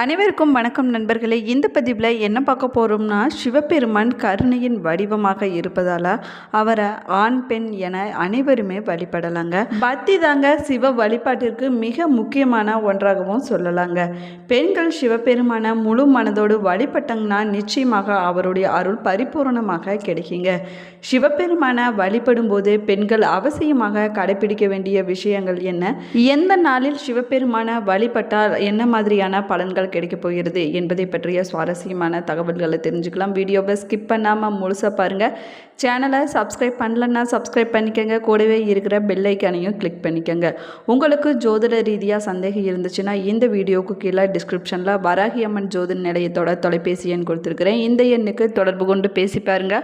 அனைவருக்கும் வணக்கம் நண்பர்களே. இந்த பதிவில் என்ன பார்க்க போகிறோம்னா சிவபெருமான் கருணையின் வடிவமாக இருப்பதால் அவரை ஆண் பெண் என அனைவருமே வழிபடலாங்க. பக்தி தாங்க சிவ வழிபாட்டிற்கு மிக முக்கியமான ஒன்றாகவும் சொல்லலாங்க. பெண்கள் சிவபெருமான முழு மனதோடு வழிபட்டாங்கன்னா நிச்சயமாக அவருடைய அருள் பரிபூரணமாக கிடைக்குங்க. சிவபெருமான வழிபடும் போது பெண்கள் அவசியமாக கடைபிடிக்க வேண்டிய விஷயங்கள் என்ன? எந்த நாளில் சிவபெருமான வழிபட்டால் என்ன மாதிரியான பலன்கள் கிடைக்க போகிறது என்பதை பற்றிய சுவாரஸ்யமான தகவல்களை தெரிஞ்சுக்கலாம். வீடியோவை ஸ்கிப் பண்ணாமல் முழுசாக பாருங்கள் சேனலை சப்ஸ்கிரைப் பண்ணலன்னா சப்ஸ்கிரைப் பண்ணிக்கோங்க. கூடவே இருக்கிற பெல்லைக்கானையும் கிளிக் பண்ணிக்கோங்க. உங்களுக்கு ஜோதிட ரீதியாக சந்தேகம் இருந்துச்சுன்னா இந்த வீடியோவுக்கு கீழே டிஸ்கிரிப்ஷனில் வராகி அம்மன் ஜோதிட நிலையத்தோட தொலைபேசி எண் கொடுத்துருக்குறேன். இந்த எண்ணுக்கு தொடர்பு கொண்டு பேசி பாருங்க.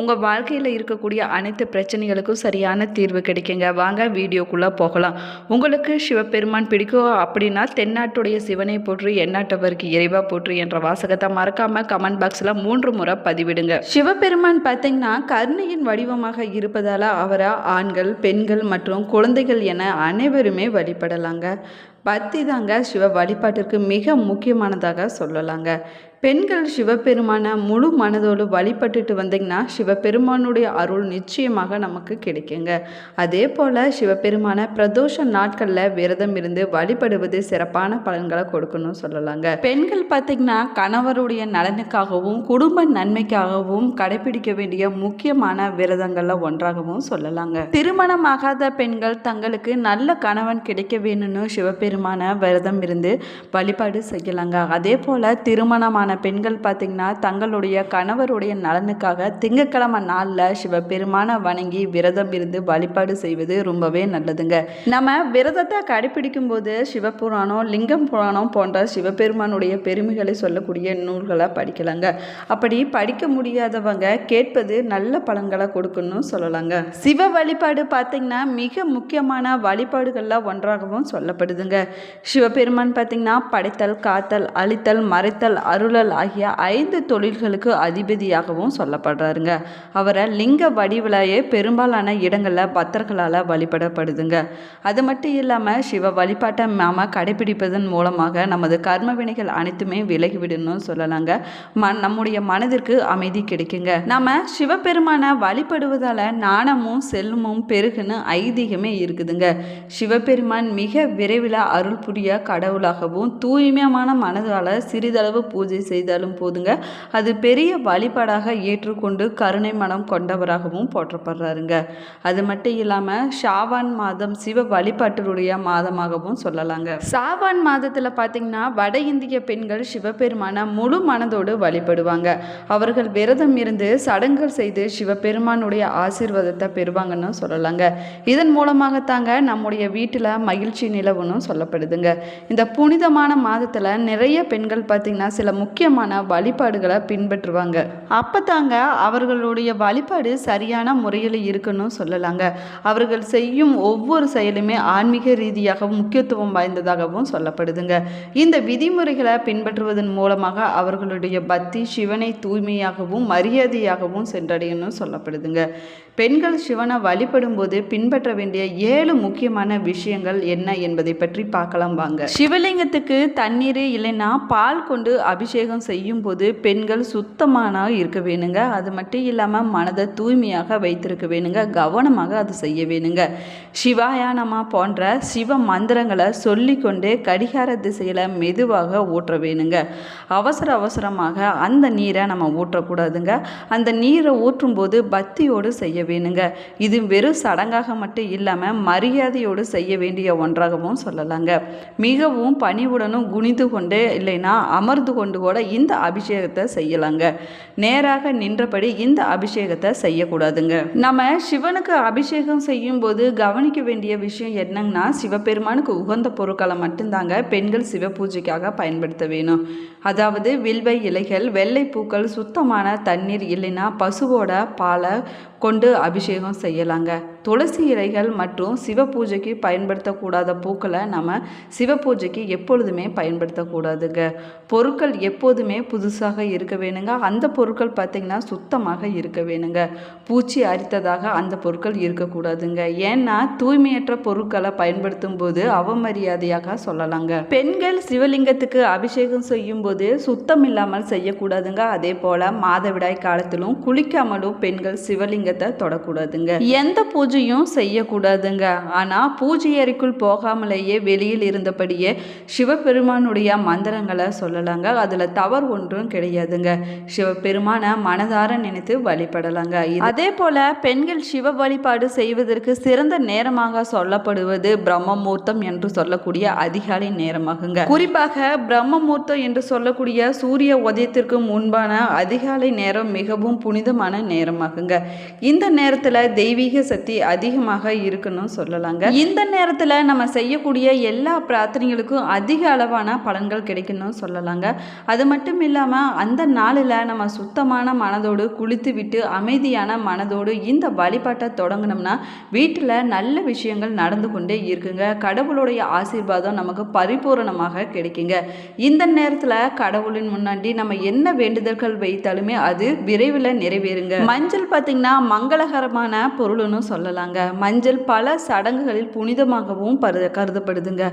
உங்கள் வாழ்க்கையில் இருக்கக்கூடிய அனைத்து பிரச்சனைகளுக்கும் சரியான தீர்வு கிடைக்குங்க. வாங்க வீடியோக்குள்ளே போகலாம். உங்களுக்கு சிவபெருமான் பிடிக்கும் அப்படின்னா தென்னாட்டுடைய சிவனை போற்று எந்நாட்டவருக்கு இறைவா போற்று என்ற வாசகத்தை மறக்காம கமெண்ட் பாக்ஸில் மூன்று முறை பதிவிடுங்க. சிவபெருமான் பார்த்தீங்கன்னா கருணையின் வடிவமாக இருப்பதால் அவரை ஆண்கள் பெண்கள் மற்றும் குழந்தைகள் என அனைவருமே வழிபடலாங்க. பக்தி தாங்க சிவ வழிபாட்டிற்கு மிக முக்கியமானதாக சொல்லலாங்க. பெண்கள் சிவபெருமானை முழு மனதோடு வழிபட்டுட்டு வந்தீங்கன்னா சிவபெருமானுடைய அருள் நிச்சயமாக நமக்கு கிடைக்குங்க. அதே போல் சிவபெருமானை பிரதோஷ நாட்களில் விரதம் இருந்து வழிபடுவது சிறப்பான பலன்களை கொடுக்கணும் சொல்லலாங்க. பெண்கள் பார்த்திங்கன்னா கணவருடைய நலனுக்காகவும் குடும்ப நன்மைக்காகவும் கடைபிடிக்க வேண்டிய முக்கியமான விரதங்களில் ஒன்றாகவும் சொல்லலாங்க. திருமணமாகாத பெண்கள் தங்களுக்கு நல்ல கணவன் கிடைக்க வேணும்னு சிவபெருமான விரதம் இருந்து வழிபாடு செய்யலாங்க. அதே போல் திருமணமான பெண்கள் பார்த்திங்கன்னா தங்களுடைய கணவருடைய நலனுக்காக திங்கக்கிழமை நாளில் சிவபெருமானை வணங்கி விரதம் இருந்து வழிபாடு செய்வது ரொம்பவே நல்லதுங்க. நம்ம விரதத்தை கடைபிடிக்கும் போது சிவபுராணம் லிங்கம் புராணம் போன்ற சிவபெருமானுடைய பெருமைகளை சொல்லக்கூடிய நூல்களை படிக்கலாங்க. அப்படி படிக்க முடியாதவங்க கேட்பது நல்ல பலன்களை கொடுக்கணும்னு சொல்லலாங்க. சிவ வழிபாடு பார்த்திங்கன்னா மிக முக்கியமான வழிபாடுகளில் ஒன்றாகவும் சொல்லப்படுதுங்க. சிவபெருமான் பார்த்திங்கன்னா படைத்தல் காத்தல் அழித்தல் மறைத்தல் அருள் அருளல் ஆகிய ஐந்து தொழில்களுக்கு அதிபதியாகவும் சொல்லப்படுறாருங்க. அவரை லிங்க வடிவிலேயே பெரும்பாலான இடங்களில் பக்தர்களால் வழிபடப்படுதுங்க. அது மட்டும் இல்லாமல் சிவ வழிபாட்டை நாம் கடைபிடிப்பதன் மூலமாக நமது கர்ம வினைகள் அனைத்துமே விலகிவிடணும்னு சொல்லலாங்க. ம நம்முடைய மனதிற்கு அமைதி கிடைக்குங்க. நம்ம சிவபெருமானை வழிபடுவதால் நாணமும் செல்வமும் பெருகுன்னு ஐதீகமே இருக்குதுங்க. சிவபெருமான் மிக விரைவில் அருள் புரிய கடவுளாகவும் தூய்மையான மனதால் சிறிதளவு பூஜை செய்தாலும் போதுங்க. அது பெரிய வழிபாடாக ஏற்றுக்கொண்டு கருணை மனம் கொண்டவராகவும் போற்றப்படுறாருங்க. அது மட்டும் இல்லாமல் ஷாவான் மாதம் சிவ வழிபாட்டினுடைய மாதமாகவும் சொல்லலாங்க. சாவான் மாதத்தில் பார்த்தீங்கன்னா வட இந்திய பெண்கள் சிவபெருமான முழு மனதோடு வழிபடுவாங்க. அவர்கள் விரதம் இருந்து சடங்குகள் செய்து சிவபெருமானுடைய ஆசீர்வாதத்தை பெறுவாங்கன்னு சொல்லலாங்க. இதன் மூலமாகத்தாங்க நம்முடைய வீட்டில் மகிழ்ச்சி நிலவுன்னு சொல்லப்படுதுங்க. இந்த புனிதமான மாதத்தில் நிறைய பெண்கள் பார்த்திங்கன்னா சில முக்கிய முக்கியமான வழிபாடுகளை பின்பற்றுவாங்க. அப்போ தாங்க அவர்களுடைய வழிபாடு சரியான முறையில் இருக்குன்னு சொல்லலாங்க. அவர்கள் செய்யும் ஒவ்வொரு செயலுமே ஆன்மீக ரீதியாகவும் முக்கியத்துவம் வாய்ந்ததாகவும் சொல்லப்படுதுங்க. இந்த விதிமுறைகளை பின்பற்றுவதன் மூலமாக அவர்களுடைய பக்தி சிவனை தூய்மையாகவும் மரியாதையாகவும் சென்றடையணும் சொல்லப்படுதுங்க. பெண்கள் சிவனை வழிபடும் போது பின்பற்ற வேண்டிய ஏழு முக்கியமான விஷயங்கள் என்ன என்பதை பற்றி பார்க்கலாம் வாங்க. சிவலிங்கத்துக்கு தண்ணீர் இல்லைன்னா பால் கொண்டு அபிஷேகம் அபிஷேகம் செய்யும்போது பெண்கள் சுத்தமானாக இருக்க வேணுங்க. அது மட்டும் இல்லாமல் மனதை தூய்மையாக வைத்திருக்க வேணுங்க. கவனமாக அது செய்ய வேணுங்க. சிவாயானமா போன்ற சிவ மந்திரங்களை சொல்லிக்கொண்டு கடிகார திசையில் மெதுவாக ஊற்ற வேணுங்க. அவசர அவசரமாக அந்த நீரை நம்ம ஊற்றக்கூடாதுங்க. அந்த நீரை ஊற்றும்போது பக்தியோடு செய்ய வேணுங்க. இது வெறும் சடங்காக மட்டும் இல்லாமல் மரியாதையோடு செய்ய வேண்டிய ஒன்றாகவும் சொல்லலாங்க. மிகவும் பணிவுடனும் குனிந்து கொண்டு இல்லைன்னா அமர்ந்து கொண்டு கூட இந்த அபிஷேகத்தை செய்யலாங்க. நேராக நின்றபடி இந்த அபிஷேகத்தை செய்யக்கூடாதுங்க. நம்ம சிவனுக்கு அபிஷேகம் செய்யும் போது கவனிக்க வேண்டிய விஷயம் என்னங்கன்னா சிவபெருமானுக்கு உகந்த பொருட்களை மட்டும்தாங்க பெண்கள் சிவ பூஜைக்காக பயன்படுத்த வேணும். அதாவது வில்வை இலைகள் வெள்ளை பூக்கள் சுத்தமான தண்ணீர் இல்லைன்னா பசுவோட பாலை கொண்டு அபிஷேகம் செய்யலாங்க. துளசி இலைகள் மற்றும் சிவ பூஜைக்கு பயன்படுத்தக்கூடாத பூக்களை நம்ம சிவ பூஜைக்கு எப்பொழுதுமே பயன்படுத்தக்கூடாதுங்க. பொருட்கள் எப்போதுமே புதுசாக இருக்க வேணுங்க. அந்த பொருட்கள் பார்த்திங்கன்னா சுத்தமாக இருக்க வேணுங்க. பூச்சி அரித்ததாக அந்த பொருட்கள் இருக்கக்கூடாதுங்க. ஏன்னா தூய்மையற்ற பொருட்களை பயன்படுத்தும் போது அவமரியாதையாக சொல்லலாங்க. பெண்கள் சிவலிங்கத்துக்கு அபிஷேகம் செய்யும் போது சுத்தம் இல்லாமல் செய்யக்கூடாதுங்க. அதே போல மாதவிடாய் காலத்திலும் குளிக்காமலும் பெண்கள் சிவலிங்கத்தை தொடக்கூடாதுங்க. எந்த பூஜை பூஜையும் செய்யக்கூடாதுங்க. ஆனால் பூஜை அறைக்குள் போகாமலேயே வெளியில் இருந்தபடியே சிவபெருமானுடைய மந்திரங்களை சொல்லலாங்க. அதுல தவறு ஒன்றும் கிடையாதுங்க. சிவபெருமானை மனதார நினைத்து வழிபடலாங்க. அதே போல பெண்கள் சிவ வழிபாடு செய்வதற்கு சிறந்த நேரமாக சொல்லப்படுவது பிரம்ம முகூர்த்தம் என்று சொல்லக்கூடிய அதிகாலை நேரமாகுங்க. குறிப்பாக பிரம்ம முகூர்த்தம் என்று சொல்லக்கூடிய சூரிய உதயத்திற்கு முன்பான அதிகாலை நேரம் மிகவும் புனிதமான நேரமாகுங்க. இந்த நேரத்தில் தெய்வீக சக்தி அதிகமாக இருக்குன்னு சொல்லலாங்க. இந்த நேரத்தில் நம்ம செய்யக்கூடிய எல்லா பிரார்த்தனைகளுக்கும் அதிக அளவான பலன்கள் கிடைக்குன்னு சொல்லலாங்க. அது மட்டும் இல்லாமல் அந்த நாளில் நம்ம சுத்தமான மனதோடு குளித்து விட்டு அமைதியான மனதோடு இந்த வழிபாட்டை தொடங்கினோம்னா வீட்டில் நல்ல விஷயங்கள் நடந்து கொண்டே இருக்குங்க. கடவுளுடைய ஆசீர்வாதம் நமக்கு பரிபூரணமாக கிடைக்குங்க. இந்த நேரத்தில் கடவுளின் முன்னாடி நம்ம என்ன வேண்டுதல்கள் வைத்தாலுமே அது விரைவில் நிறைவேறுங்க. மஞ்சள் பார்த்திங்கன்னா மங்களகரமான பொருள்னு சொல்லலாங்க. மஞ்சள் பல சடங்குகளில் புனிதமாகவும் பரு கருதப்படுதுங்க.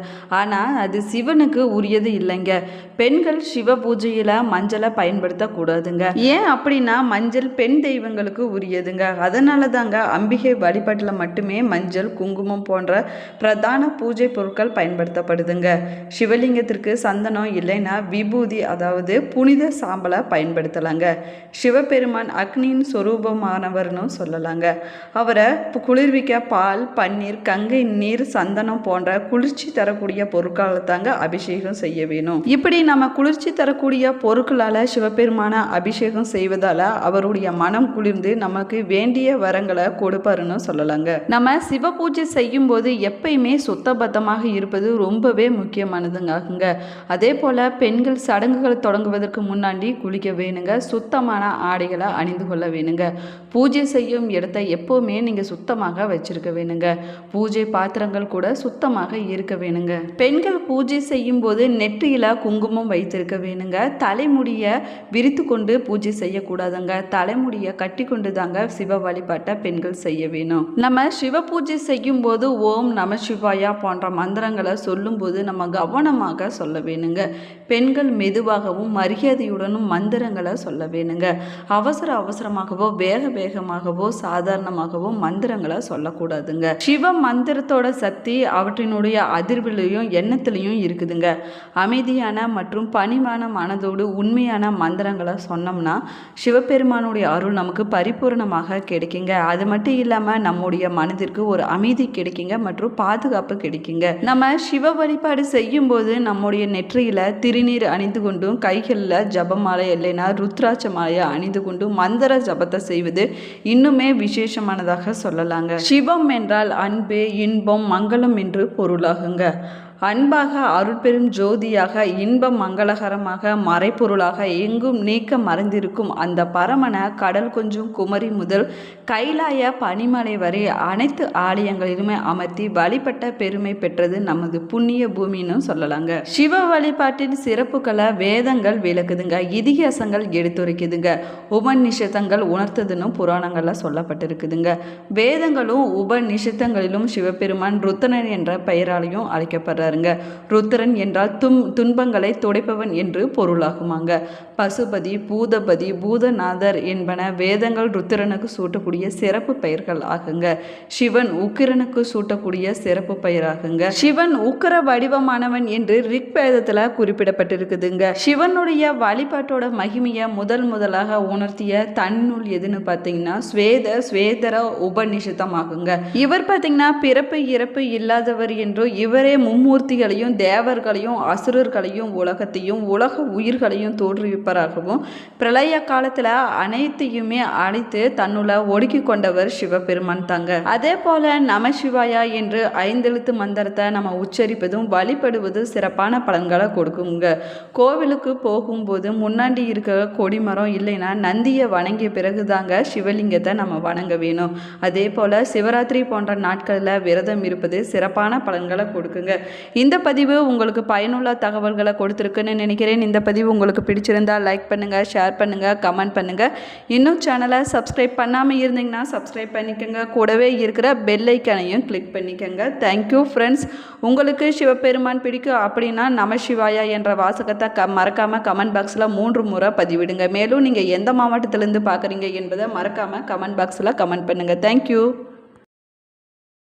ஆனால் அது சிவனுக்கு உரியது இல்லைங்க. பெண்கள் சிவ பூஜையில் மஞ்சளை பயன்படுத்தக்கூடாதுங்க ஏன் அப்படின்னா மஞ்சள் பெண் தெய்வங்களுக்கு உரியதுங்க. அதனால தாங்க அம்பிகை வழிபாட்டில் மட்டுமே மஞ்சள் குங்குமம் போன்ற பிரதான பூஜை பொருட்கள் பயன்படுத்தப்படுதுங்க. சிவலிங்கத்திற்கு சந்தனம் இல்லைன்னா விபூதி அதாவது புனித சாம்பலை பயன்படுத்தலாங்க. சிவபெருமான் அக்னியின் சொரூபமானவர்னு சொல்லலாங்க. அவரை குளிர்விக்க பால் பன்னீர் கங்கை நீர் சந்தனம் போன்ற குளிர்ச்சி தரக்கூடிய பொருட்களை தாங்க அபிஷேகம் செய்ய வேணும். இப்படி நம்ம குளிர்ச்சி தரக்கூடிய பொருட்களால் சிவபெருமான அபிஷேகம் செய்வதால் அவருடைய மனம் குளிர்ந்து நமக்கு வேண்டிய வரங்களை கொடுப்பாருன்னு சொல்லலாங்க. நம்ம சிவ பூஜை செய்யும் போது எப்பயுமே சுத்தபத்தமாக இருப்பது ரொம்பவே முக்கியமானதுங்க அதே போல் பெண்கள் சடங்குகள் தொடங்குவதற்கு முன்னாடி குளிக்க வேணுங்க. சுத்தமான ஆடைகளை அணிந்து கொள்ள வேணுங்க. பூஜை செய்யும் இடத்த எப்போவுமே நீங்கள் சுத்தமாக வச்சிருக்க வேணுங்க. பூஜை பாத்திரங்கள் கூட சுத்தமாக இருக்க வேணுங்க. பெண்கள் பூஜை செய்யும் போது நெற்றியில் குங்குமம் வைத்திருக்க வேணுங்க. தலைமுடியை விரித்து கொண்டு பூஜை செய்யக்கூடாதுங்க. தலைமுடியை கட்டி கொண்டு தாங்க சிவ வழிபாட்டை பெண்கள் செய்ய வேணும். நம்ம சிவ பூஜை செய்யும் போது ஓம் நம சிவாயா போன்ற மந்திரங்களை சொல்லும்போது நம்ம கவனமாக சொல்ல வேணுங்க. பெண்கள் மெதுவாகவும் மரியாதையுடனும் மந்திரங்களை சொல்ல வேணுங்க. அவசர அவசரமாகவோ வேக வேகமாகவோ சாதாரணமாகவோ மந்திரங்களை சொல்லக்கூடாதுங்க. சிவ மந்திரத்தோட சக்தி அவற்றினுடைய அதிர்விலையும் எண்ணத்திலையும் இருக்குதுங்க. அமைதியான மற்றும் பணிவான மனதோடு உண்மையான மந்திரங்களை சொன்னோம்னா சிவபெருமானுடைய அருள் நமக்கு பரிபூரணமாக கிடைக்குங்க. அது மட்டும் இல்லாமல் நம்முடைய மனதிற்கு ஒரு அமைதி கிடைக்குங்க மற்றும் பாதுகாப்பு கிடைக்குங்க. நம்ம சிவ வழிபாடு செய்யும் போது நம்முடைய நெற்றியில் திருநீர் அணிந்து கொண்டும் கைகளில் ஜபமாலை இல்லைன்னா ருத்ராட்ச மாலையை அணிந்து கொண்டும் மந்திர ஜபத்தை செய்வது இன்னுமே விசேஷமானதாக சொல்லலாம். சொல்லாங்க சிவம் என்றால் அன்பு இன்பம் மங்களம் என்று பொருளாகுங்க. அன்பாக அருட்பெரும் ஜோதியாக இன்பம் மங்களகரமாக மறைப்பொருளாக எங்கும் நீக்க மறைந்திருக்கும் அந்த பரமன கடல் கொஞ்சம் குமரி முதல் கைலாய பனிமலை வரை அனைத்து ஆலயங்களிலுமே அமர்த்தி வழிபட்ட பெருமை பெற்றது நமது புண்ணிய பூமின்னு சொல்லலாங்க. சிவ வழிபாட்டின் சிறப்புகளை வேதங்கள் விளக்குதுங்க இதிகாசங்கள் எடுத்துரைக்குதுங்க உபநிஷத்தங்கள் உணர்த்ததுன்னு புராணங்களில் சொல்லப்பட்டிருக்குதுங்க. வேதங்களும் உபநிஷத்தங்களிலும் சிவபெருமான் ருத்தனர் என்ற பெயராலையும் பாருங்க. ருத்ரன் என்றால் தும் துன்பங்களை துடைப்பவன் என்று பொருளாகுமாங்க. பசுபதி பூதபதி பூதநாதர் என்பன வேதங்கள் ருத்திரனுக்கு சூட்டக்கூடிய சிறப்பு பெயர்கள் ஆகுங்க. சிவன் உக்கிரனுக்கு சூட்டக்கூடிய சிறப்பு பெயராகுங்க. சிவன் உக்கிர வடிவமானவன் என்று ரிக் வேதத்தில் குறிப்பிடப்பட்டிருக்குதுங்க. சிவனுடைய வழிபாட்டோட மகிமையை முதல் முதலாக உணர்த்திய தன்னுள் எதுன்னு பார்த்தீங்கன்னா ஸ்வேத ஸ்வேதர உபநிஷத்தம் ஆகுங்க இவர் பார்த்தீங்கன்னா பிறப்பு இறப்பு இல்லாதவர் என்றும் இவரே மும்மூர்த்திகளையும் தேவர்களையும் அசுரர்களையும் உலகத்தையும் உலக உயிர்களையும் தோற்றுவிப்பராகவும் பிரளய காலத்தில் அனைத்தையுமே அழைத்து தன்னுள்ள ஒடுக்கி கொண்டவர் சிவபெருமான் தாங்க. அதே போல நம சிவாயா என்று ஐந்தெழுத்து மந்திரத்தை நம்ம உச்சரிப்பதும் வழிபடுவது சிறப்பான பலன்களை கொடுக்குங்க. கோவிலுக்கு போகும்போது முன்னாடி இருக்க கொடிமரம் இல்லைன்னா நந்தியை வணங்கிய பிறகுதாங்க சிவலிங்கத்தை நம்ம வணங்க வேணும். அதே போல் சிவராத்திரி போன்ற நாட்களில் விரதம் இருப்பது சிறப்பான பலன்களை கொடுக்குங்க. இந்த பதிவு உங்களுக்கு பயனுள்ள தகவல்களை கொடுத்துருக்குன்னு நினைக்கிறேன். இந்த பதிவு உங்களுக்கு பிடிச்சிருந்தா லைக் பண்ணுங்கள் ஷேர் பண்ணுங்கள் கமெண்ட் பண்ணுங்கள் இன்னும் சேனலை சப்ஸ்கிரைப் பண்ணாமல் இருந்தீங்கன்னா சப்ஸ்கிரைப் பண்ணிக்கோங்க. கூடவே இருக்கிற பெல் ஐக்கானையும் கிளிக் பண்ணிக்கோங்க. தேங்க்யூ ஃப்ரெண்ட்ஸ் உங்களுக்கு சிவபெருமான் பிடிக்கும் அப்படின்னா நம சிவாயா என்ற வாசகத்தை க மறக்காமல் கமெண்ட் பாக்ஸில் மூன்று முறை பதிவிடுங்க. மேலும் நீங்கள் எந்த மாவட்டத்திலேருந்து பார்க்குறீங்க என்பதை மறக்காமல் கமெண்ட் பாக்ஸில் கமெண்ட் பண்ணுங்கள் தேங்க்யூ